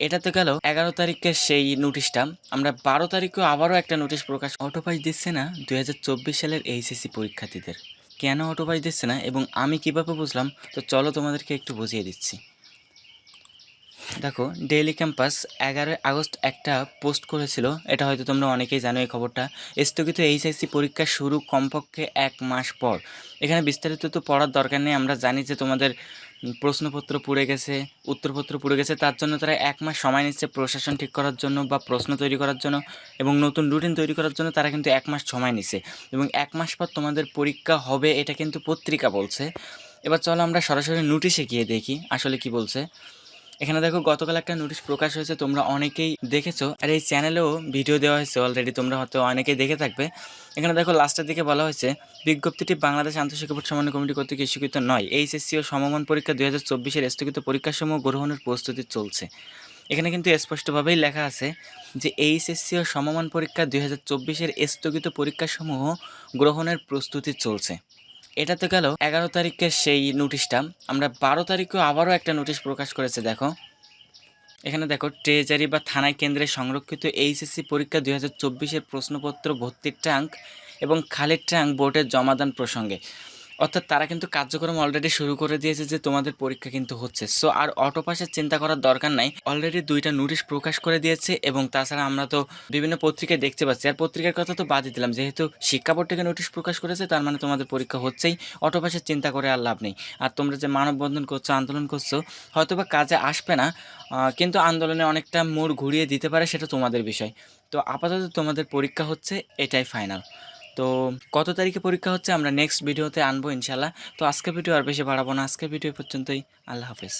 এটা তো গেল এগারো তারিখের সেই নোটিশটা। আমরা বারো তারিখেও আবারও একটা নোটিশ প্রকাশ অটোপাস দিচ্ছে না দু হাজার চব্বিশ সালের এইচএসসি পরীক্ষার্থীদের। কেন অটোপাস দিচ্ছে না এবং আমি কীভাবে বুঝলাম? তো চলো তোমাদেরকে একটু বুঝিয়ে দিচ্ছি। দেখো ডেইলি ক্যাম্পাস এগারোই আগস্ট একটা পোস্ট করেছিল। এটা হয়তো তোমরা অনেকেই জানো এই খবরটা। স্থগিত এইচএসসি পরীক্ষা শুরু কমপক্ষে এক মাস পর। এখানে বিস্তারিত তো পড়ার দরকার নেই, আমরা জানি যে তোমাদের প্রশ্নপত্র পুড়ে গেছে, উত্তরপত্র পুড়ে গেছে, তার জন্য তারা এক মাস সময় নিচ্ছে প্রশাসন ঠিক করার জন্য বা প্রশ্ন তৈরি করার জন্য এবং নতুন রুটিন তৈরি করার জন্য তারা কিন্তু এক মাস সময় নিচ্ছে। এবং এক মাস পর তোমাদের পরীক্ষা হবে, এটা কিন্তু পত্রিকা বলছে। এবার চলো আমরা সরাসরি নোটিশে গিয়ে দেখি, আসলে কি বলছে। এখানে দেখো গতকাল একটা নোটিশ প্রকাশ হয়েছে, তোমরা অনেকেই দেখেছ। আর এই চ্যানেলেও ভিডিও দেওয়া হয়েছে অলরেডি তোমরা হয়তো অনেকেই দেখে থাকবে। এখানে দেখো লাস্টের দিকে বলা হয়েছে, বিজ্ঞপ্তিটি বাংলাদেশ আন্তঃশিক্ষা বোর্ড সমন্বয় কমিটি কর্তৃক স্বীকৃত নয়। এইচএসসি ও সমমান পরীক্ষা দুই হাজার চব্বিশের স্থগিত পরীক্ষাসমূহ গ্রহণের প্রস্তুতি চলছে। এখানে কিন্তু স্পষ্টভাবেই লেখা আছে যে এইচএসসি ও সমমান পরীক্ষা দুই হাজার চব্বিশের স্থগিত পরীক্ষাসমূহ গ্রহণের প্রস্তুতি চলছে। এটা তো গেল এগারো তারিখের সেই নোটিশটা আমরা বারো তারিখেও আবারও একটা নোটিশ প্রকাশ করেছে, দেখো। এখানে দেখো ট্রেজারি বা থানায় কেন্দ্রে সংরক্ষিত এইচএসসি পরীক্ষা দুই হাজার চব্বিশের প্রশ্নপত্র, ভর্তির ট্রাঙ্ক এবং খালের ট্রাঙ্ক বোর্ডের জমাদান প্রসঙ্গে। অর্থাৎ তারা কিন্তু কার্যক্রম অলরেডি শুরু করে দিয়েছে যে তোমাদের পরীক্ষা কিন্তু হচ্ছে। সো আর অটো পাসের চিন্তা করার দরকার নাই। অলরেডি দুইটা নোটিশ প্রকাশ করে দিয়েছে এবং তাছাড়া আমরা তো বিভিন্ন পত্রিকায় দেখতে পাচ্ছি। আর পত্রিকার কথা তো বাদই দিলাম, যেহেতু শিক্ষা বোর্ড থেকে নোটিশ প্রকাশ করেছে, তার মানে তোমাদের পরীক্ষা হচ্ছেই। অটো পাসের চিন্তা করে আর লাভ নেই। আর তোমরা যে মানববন্ধন করছ, আন্দোলন করছ হয়তো বা কাজে আসবে না কিন্তু আন্দোলনে অনেকটা মোড় ঘুরিয়ে দিতে পারে, সেটা তোমাদের বিষয়। তো আপাতত তোমাদের পরীক্ষা হচ্ছে, এটাই ফাইনাল তো কত তারিখে পরীক্ষা হচ্ছে আমরা নেক্সট ভিডিওতে আনব ইনশাল্লাহ তো আজকে ভিডিও আর বেশি বাড়াবো না। আজকে ভিডিও পর্যন্তই। আল্লাহ হাফেজ।